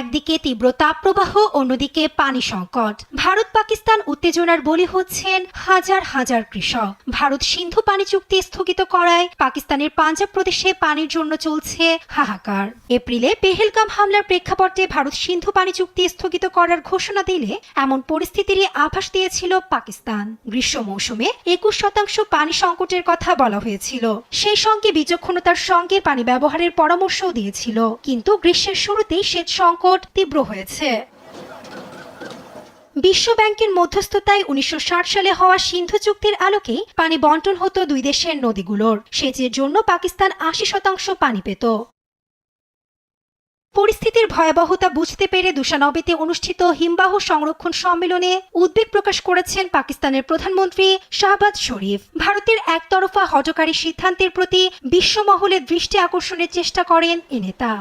একদিকে তীব্র তাপপ্রবাহ, অন্যদিকে পানি সংকট। ভারত পাকিস্তান উত্তেজনার বলি হচ্ছেন হাজার হাজার কৃষক। ভারত সিন্ধু পানি চুক্তি স্থগিত করায় পাকিস্তানের পাঞ্জাব প্রদেশে পানির জন্য চলছে হাহাকার। এপ্রিলে পেহেলগাম হামলার প্রেক্ষাপটে ভারত সিন্ধু পানি চুক্তি স্থগিত করার ঘোষণা দিলে এমন পরিস্থিতিরই আভাস দিয়েছিল পাকিস্তান। গ্রীষ্ম মৌসুমে একুশ শতাংশ পানি সংকটের কথা বলা হয়েছিল। সেই সঙ্গে বিচক্ষণতার সঙ্গে পানি ব্যবহারের পরামর্শও দিয়েছিল। কিন্তু গ্রীষ্মের শুরুতেই সেচ সংকট তীব্র হয়েছে। বিশ্ব ব্যাংকের মধ্যস্থতায় উনিশশো ষাট সালে হওয়া সিন্ধু চুক্তির আলোকেই পানি বন্টন হতো দুই দেশের নদীগুলোর। সেচের জন্য পাকিস্তান আশি শতাংশ পানি পেত। পরিস্থিতির ভয়াবহতা বুঝতে পেরে দুশানবেতে অনুষ্ঠিত হিমবাহ সংরক্ষণ সম্মেলনে উদ্বেগ প্রকাশ করেছেন পাকিস্তানের প্রধানমন্ত্রী শাহবাজ শরীফ। ভারতের একতরফা হটকারী সিদ্ধান্তের প্রতি বিশ্বমহলে দৃষ্টি আকর্ষণের চেষ্টা করেন এ নেতা।